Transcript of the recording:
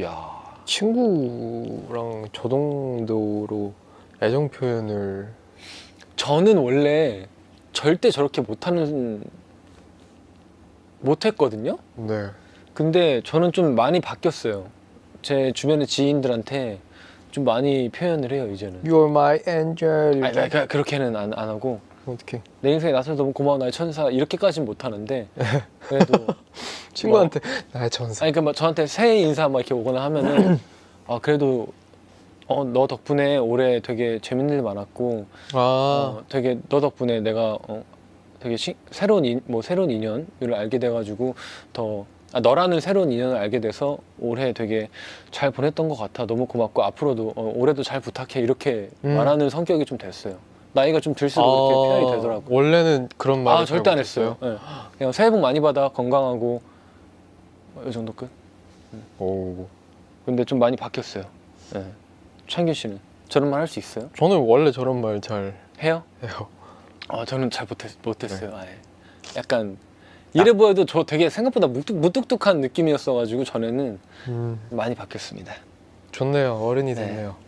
이야 친구랑 저 정도로 애정 표현을 저는 원래 절대 저렇게 못하는 못했거든요. 네 근데 저는 좀 많이 바뀌었어요. 제 주변의 지인들한테 좀 많이 표현을 해요 이제는. You're my angel 아니, 그- 그렇게는 안, 안 하고 어떻게 내 인생에 나서서 너무 고마워 나의 천사 이렇게까지는 못하는데 그래도 친구한테 나의 전사. 아니 그러니까 막 저한테 새해 인사 막 이렇게 오거나 하면은 아 그래도 어 너 덕분에 올해 되게 재밌는 일 많았고 아. 어, 되게 너 덕분에 내가 어, 되게 시, 새로운 인, 뭐 새로운 인연을 알게 돼가지고 더 아, 너라는 새로운 인연을 알게 돼서 올해 되게 잘 보냈던 것 같아. 너무 고맙고 앞으로도 어, 올해도 잘 부탁해. 이렇게 음. 말하는 성격이 좀 됐어요. 나이가 좀 들수록 이렇게 표현이 되더라고 요. 원래는 그런 말을 아 절대 안 했어요. 예. 그냥 새해 복 많이 받아. 건강하고. 어, 이 정도 끝? 오. 근데 좀 많이 바뀌었어요. 예. 창균 씨는? 저런 말 할 수 있어요? 저는 원래 저런 말 잘 해요? 해요. 아 저는 잘 못했, 못했어요. 아예. 약간 이래 보여도 저 되게 생각보다 무뚝, 무뚝뚝한 느낌이었어가지고 전에는 음. 많이 바뀌었습니다. 좋네요. 어른이 네. 됐네요. 자,